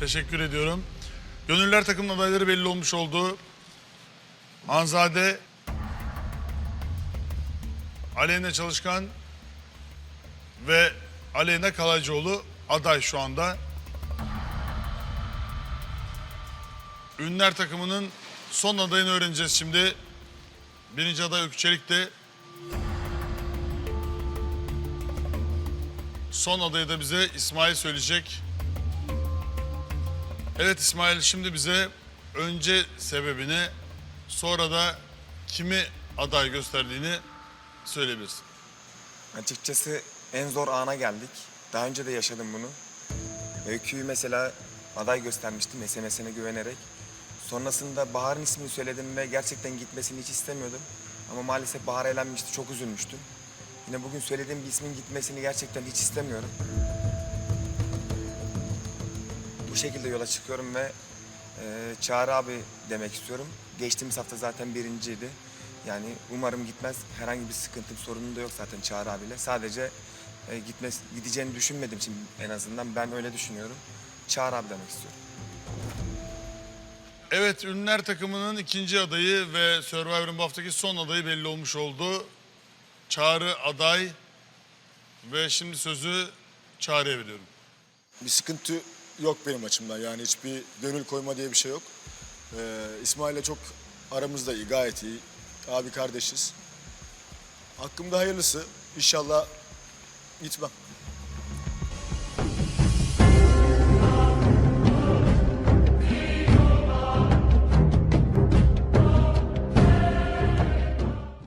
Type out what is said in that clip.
Teşekkür ediyorum. Gönüller takımın adayları belli olmuş oldu. Hanzade, Aleyna Çalışkan ve Aleyna Kalaycıoğlu aday şu anda. Ünlüler takımının son adayını öğreneceğiz şimdi. Birinci aday Öykü Çelik de son adayı da bize İsmail söyleyecek. Evet İsmail şimdi bize önce sebebini sonra da kimi aday gösterdiğini söyleyebilirsin. Açıkçası en zor ana geldik. Daha önce de yaşadım bunu. Öykü'yü mesela aday göstermiştim SMS'ine güvenerek. Sonrasında Bahar'ın ismini söyledim ve gerçekten gitmesini hiç istemiyordum. Ama maalesef Bahar elenmişti, çok üzülmüştüm. Yine bugün söylediğim bir ismin gitmesini gerçekten hiç istemiyorum. Bu şekilde yola çıkıyorum ve e, Çağrı abi demek istiyorum. Geçtiğimiz hafta zaten birinciydi. Yani umarım gitmez. Herhangi bir sıkıntım, sorunum da yok zaten Çağrı abiyle. Sadece e, gitmez, gideceğini düşünmediğim için en azından ben öyle düşünüyorum. Çağrı abi demek istiyorum. Evet Ünlüler takımının ikinci adayı ve Survivor'ın bu haftaki son adayı belli olmuş oldu. Çağrı aday ve şimdi sözü Çağrı'ya veriyorum. Bir sıkıntı yok benim açımdan. Yani hiçbir gönül koyma diye bir şey yok. Ee, İsmail'le çok aramızda iyi, gayet iyi. Abi kardeşiz. Hakkımda hayırlısı. İnşallah gitmem.